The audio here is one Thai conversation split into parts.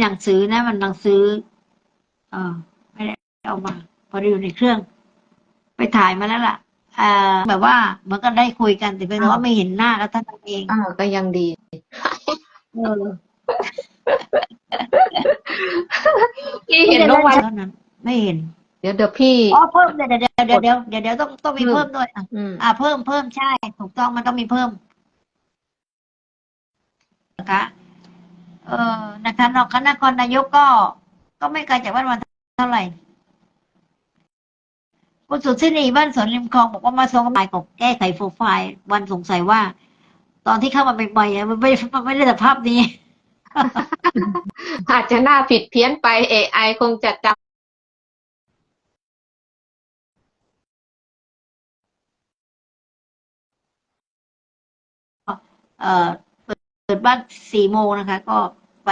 หนังสือนะ มันหนังสือเออไม่ได้เอามา พอดีอยู่ในเครื่อง ไปถ่ายมาแล้วล่ะเอ่อแบบว่าเหมือนกันได้คุยกันแต่เป็นว่าไม่เห็นหน้าแล้วท่านเองอ่าก็ยังดีเออพี่เห็นน้องวันเท่านั้นไม่เห็น เดี๋ยวเดี๋ยวพี่อ๋อเพิ่มเดี๋ยวเดี๋ยวเดี๋ยวเดี๋ยวเดี๋ยวเดี๋ยวต้องต้องมีเพิ่มด้วยอะอืมอ่าเพิ่มเพิ่มใช่ ถูกต้องมันต้องมีเพิ่มนะคะ เออนะคะนอกคณะนครนายกก็ ก็ไม่ไกลจากบ้านวันเท่าไหร่คุณสุทธินีบ้านสวนริมคลองบอกว่ามาส่งกำลังกบแก้ไขโปรไฟล์วันสงสัยว่า ตอนที่เข้ามาใหม่ๆอะมันไม่มันไม่ได้สภาพนี้ อาจจะหน้าผิดเพี้ยนไป AI คงจะจเอ่อ เปิดเปิดบ้านสี่โมงนะคะ ก็ไป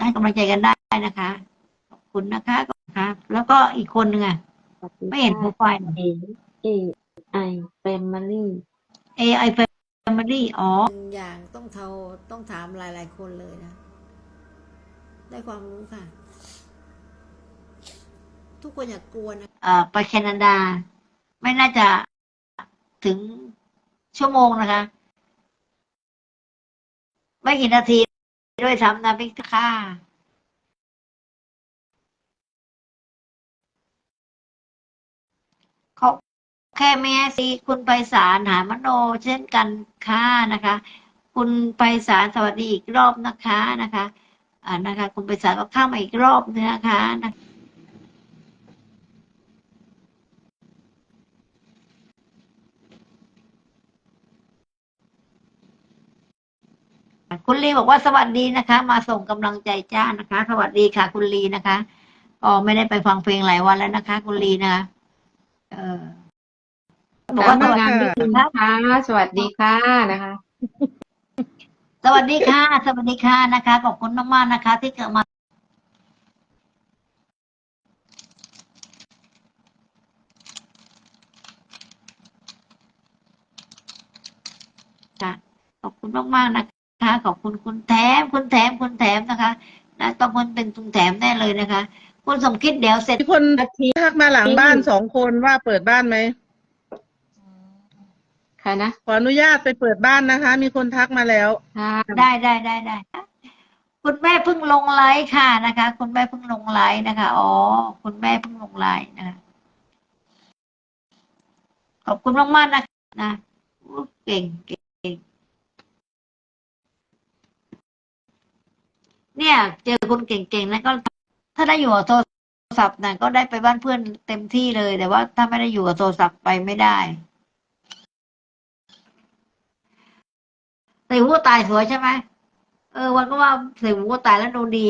ให้กำลังใจกันได้นะคะ ขอบคุณนะคะขอบคุณครับแล้วก็อีกคนหนึ่งอะไม่เห็นโปรไฟล์เอเอไอแฟมิลี่ AI Family อ๋ออย่างต้องเทาต้องถามหลาย ๆ คนเลยนะ ได้ความรู้ค่ะ ทุกคนอย่ากกลัวนะ เอ่อไปแคนาดา ไม่น่าจะถึงชั่วโมงนะคะ ไม่กี่นาทีด้วยซ้ำนะพิกค่าเขาแค่แม่ซีคุณไปสารหามโน เช่นกันค่ะนะคะ คุณไปสารสวัสดีอีกรอบนะคะนะคะ อ่านะคะ คุณไปสารก็เข้ามาอีกรอบนึงนะคะนะคุ ณลีบอกว่าสวัสดีนะคะ มาส่งกำลังใจจ้านะคะ สวัสดีค่ะ คุณลีนะคะก็ไม่ได้ไปฟังเพลงหลายวันแล้วนะคะ คุณลีนะคะเออบอกว่าสทำวัสงานดีด้วยค่ะค่ะสวัสดีค่ะนะคะ สวัสดีค่ะ สวัสดีค่ะนะคะขอบคุณมากๆนะคะ ที่เกิดมาค่ะขอบคุณมากๆนะคะ ขอบคุณคุณแถมคุณแถมคุณแถมนะคะนะต้องมันเป็นคุณแถมแน่เลยนะคะ คุณสมคิดเดี๋ยวเสร็จมีคนทักมาหลังบ้านสองคนว่าเปิดบ้านไหมใครนะขออนุญาตไปเปิดบ้านนะคะ มีคนทักมาแล้วค่ะได้ได้ได้ได้คุณแม่เพิ่งลงไลฟ์ค่ะนะคะ คุณแม่เพิ่งลงไลฟ์นะคะอ๋อคุณแม่เพิ่งลงไลฟ์นะคะขอบคุณมากๆนะนะอู้เก่งเก่ง เนี่ย เจอคนเก่งๆแล้วก็ ถ้าได้อยู่กับโทรศัพท์นะก็ได้ไปบ้านเพื่อนเต็มที่เลย แต่ว่าถ้าไม่ได้อยู่กับโทรศัพท์ไปไม่ได้ใส่หูตายสวยใช่ไหมเออ วันก็ว่าใส่หูตายแล้วดูดี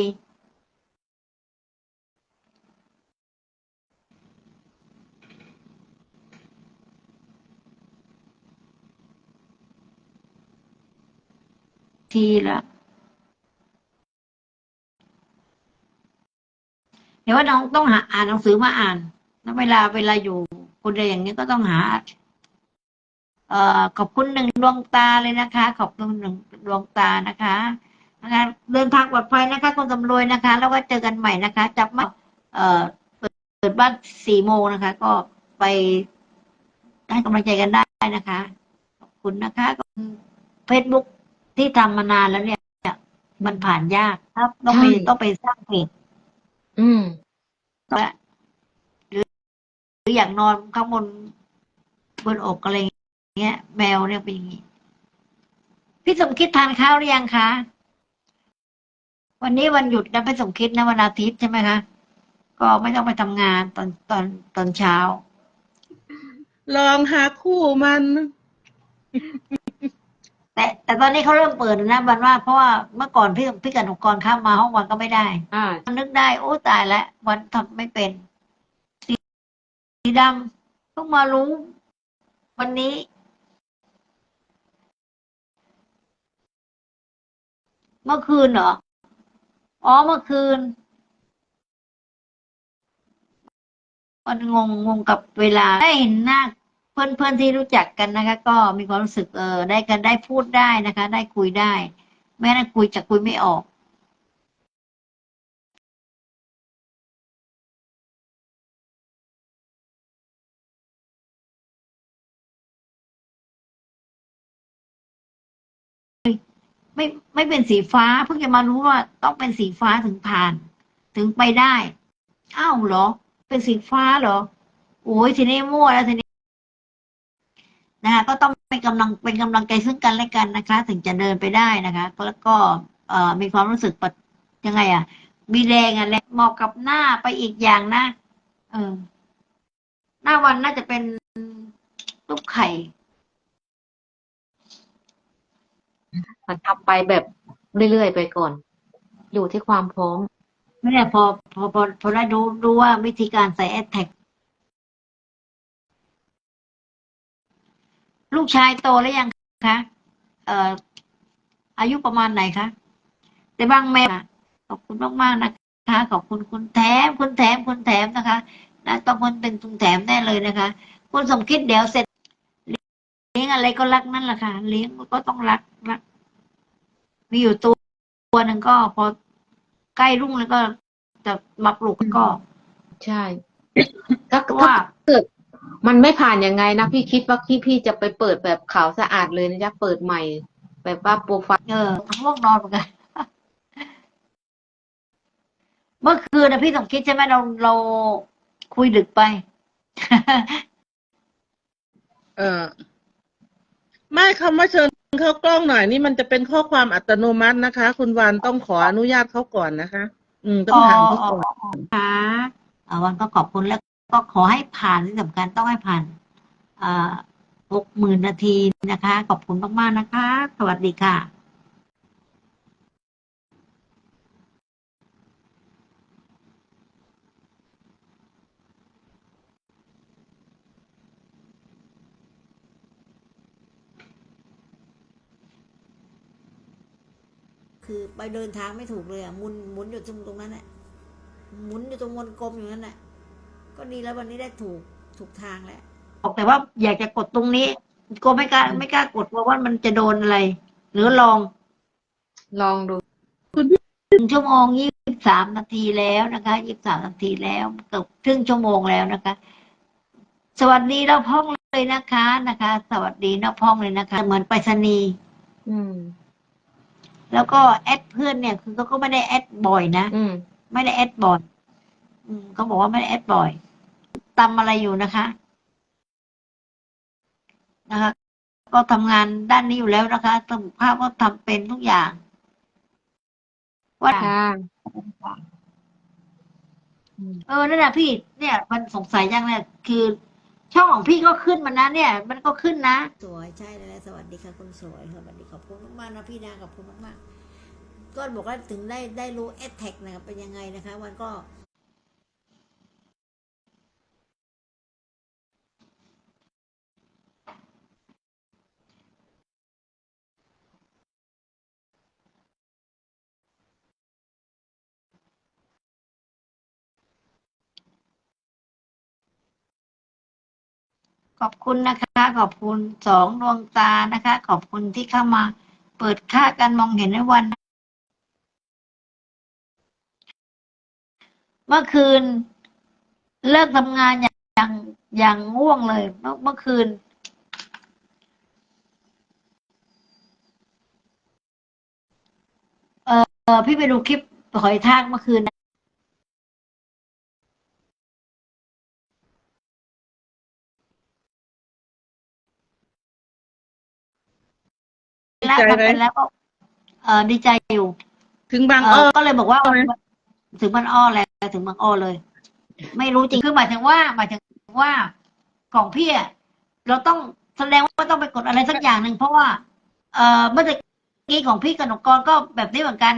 ทีละเดี๋ย วว่าน้องต้องหาอ่านหนังสือมาอ่านแล้วเวลาเวลาอยู่คนใดอย่างนี้ก็ต้องหา เอ่อขอบคุณหนึ่งดวงตาเลยนะคะ ขอบคุณหนึ่งดวงตานะคะนะคะเดินทางปลอดภัยนะคะคนสำรวยนะคะ แล้วก็เจอกันใหม่นะคะ จับมาเอ่อเปิดเปิดบ้านสี่โมงนะคะ ก็ไปให้กำลังใจกันได้นะคะ ขอบคุณนะคะเฟซบุ๊กที่ทำมานานแล้วเนี่ย มันผ่านยากครับ ต้องไปต้องไปสร้างเพจอืม หรือ หรืออย่างนอนข้างบนบนอกอะไรอย่างเงี้ย แมวเนี่ยเป็นอย่างงี้ พี่สมคิดทานข้าวหรือยังคะวันนี้วันหยุดนะพี่สมคิดนะวันอาทิตย์ใช่ไหมคะก็ไม่ต้องไปทำงานตอนตอนตอนเช้า ลองหาคู่มัน แต่แต่ตอนนี้เขาเริ่มเปิดแล้วนะวันว่าเพราะว่าเมื่อก่อนพี่พี่กับหนุกรเข้ามาห้องวันก็ไม่ได้อ่านึกได้โอ้ตายแล้ววันทำไม่เป็นสีสีดำเพิ่งมารู้ วันนี้ เมื่อคืนเหรออ๋อเมื่อคืน มันงงงงกับเวลาได้เห็นหน้า เพื่อนๆที่รู้จักกันนะคะ ก็มีความรู้สึกเออได้กันได้พูดได้นะคะ ได้คุยได้ แม้นั่งคุยจะคุยไม่ออกไม่ไม่เป็นสีฟ้าเพิ่งจะมารู้ว่าต้องเป็นสีฟ้าถึงผ่าน ถึงไปได้ อ้าวเหรอ เป็นสีฟ้าเหรอ โอ้ยทีนี้มั่วแล้วทีนี้ นะคะก็ต้องเป็นกำลังเป็นกำลังใจซึ่งกันและกันนะคะ ถึงจะเดินไปได้นะคะ แล้วก็เอ่อมีความรู้สึกปะยังไง อะ มีแรงอะแรงเหมาะกับหน้าไปอีกอย่างนะเออหน้าวันน่าจะเป็นรูปไข่มันทำไปแบบเรื่อยๆไปก่อน อยู่ที่ความพร้อมไม่ได้พอพอพอพอได้ดูดูว่าวิธีการใส่แอดแท็ก ลูกชายโตแล้วยังคะเอ่ออายุประมาณไหนคะแต่บางแม่อะขอบคุณมากๆนะคะขอบคุณคุณแถมคุณแถมคุณแถมนะคะนะต้องคนเป็นคุณแถมแน่เลยนะคะ คุณสมคิดเดี๋ยวเสร็จเลี้ยงอะไรก็รักนั่นแหละค่ะ เลี้ยงก็ต้องรักรัก มีอยู่ตัวตัวหนึ่งก็พอใกล้รุ่งแล้วก็จะมาปลูกก็ ใช่ถ้าเพราะถ้าว่าเกิด มันไม่ผ่านยังไงนะพี่คิดว่าพี่พี่จะไปเปิดแบบขาวสะอาดเลยนะจ๊ะเปิดใหม่ แบบว่าโปรไฟล์เออง่วงนอนเหมือนกันเมื่อคืนนะพี่สมคิดใช่ไหมเราเราคุยดึกไป เออไม่คำว่าเชิญเข้ากล้องหน่อยนี่มันจะเป็นข้อความอัตโนมัตินะคะ คุณวานต้องขออนุญาตเขาก่อนนะคะ อืมต้องถามเขาก่อนค่ะอ่าวันก็ขอบคุณแล้ว ก็ขอให้ผ่านที่สำคัญต้องให้ผ่านหกหมื่นนาทีนะคะ ขอบคุณมาก ๆ นะคะ สวัสดีค่ะคือไปเดินทางไม่ถูกเลยอะมุนหมุนอยู่ตรงตรงนั้นแหละหมุนอยู่ตรงวนกลมอยู่นั่นแหละ ก็ดีแล้ววันนี้ได้ถูกถูกทางแล้วบอกแต่ว่าอยากจะกดตรงนี้ก็ไม่กล้าไม่กล้ากดเพราะว่ามันจะโดนอะไร หรือลองลองดูหนึ่งชั่วโมงยี่สิบสามนาทีแล้วนะคะยี่สิบสามนาทีแล้วเกือบครึ่งชั่วโมงแล้วนะคะ สวัสดีนอกห้องเลยนะคะนะคะ สวัสดีนอกห้องเลยนะคะ เหมือนไปรษณีย์อืมแล้วก็แอดเพื่อนเนี่ย คือเขาก็ไม่ได้แอดบ่อยนะอืมไม่ได้แอดบ่อย อืมเขาบอกว่าไม่ได้แอดบ่อยตำอะไรอยู่นะคะ นะคะ ก็ทำงานด้านนี้อยู่แล้วนะคะทำภาพก็ทำเป็นทุกอย่างว่าค่ะเออนั่นแหละพี่ เนี่ย มันสงสัยยังเนี่ยคือ ช่องของพี่ก็ขึ้นมานะเนี่ย มันก็ขึ้นนะ สวยใช่เลยสวัสดีค่ะคุณสวยสวัสดีขอบคุณมากๆนะพี่นาขอบคุณมากๆก็บอกว่าถึงได้ได้รู้แอดแท็กนะครับเป็นยังไงนะคะ มันก็ ขอบคุณนะคะ ขอบคุณสองดวงตานะคะ ขอบคุณที่เข้ามา เปิดค่าการมองเห็นในวัน เมื่อคืน เลิกทำงานอย่างอย่างอย่างง่วงเลย เมื่อเมื่อคืนเออพี่ไปดูคลิปหอยทากเมื่อคืน แล้วใจทำไหมไปแล้วก็เออดีใจอยู่ถึงบางเออ้ออก็เลยบอกว่าใช่ไหมถึงมันอ้อแล้วถึงบางอ้อเลย ไม่รู้จริงคือหมายถึงว่า หมายถึงว่าของพี่อะเราต้องแสดงว่าต้องไปกดอะไรสักอย่างหนึ่งเพราะว่า เออเมื่อตะกี้ของพี่กับหนกกรก็แบบนี้เหมือนกัน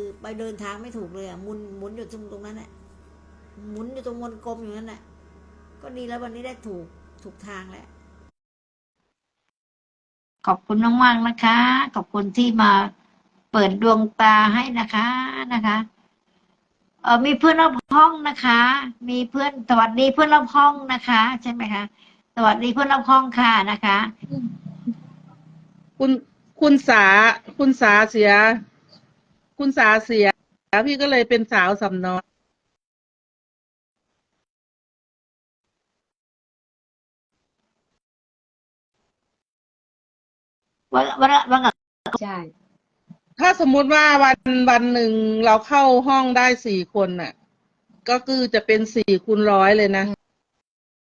คือ ไปเดินทางไม่ถูกเลยอะหมุนหมุนอยู่ตรงตรงนั้นแหละหมุนอยู่ตรงวนกลมอยู่นั่นแหละก็ดีแล้ววันนี้ได้ถูกถูกทางแล้วขอบคุณมากๆนะคะ ขอบคุณที่มาเปิดดวงตาให้นะคะนะคะ เออมีเพื่อนรอบห้องนะคะ มีเพื่อนสวัสดีเพื่อนรอบห้องนะคะ ใช่ไหมคะสวัสดีเพื่อนรอบห้องค่ะนะคะ คุณคุณสาคุณสาเสีย คุณสาเสียแล้วพี่ก็เลยเป็นสาวสำนองวันวันวันใช่ ถ้าสมมุติว่าวันวันหนึ่งเราเข้าห้องได้สี่คนน่ะ ก็คือจะเป็นสี่คูณร้อยเลยนะ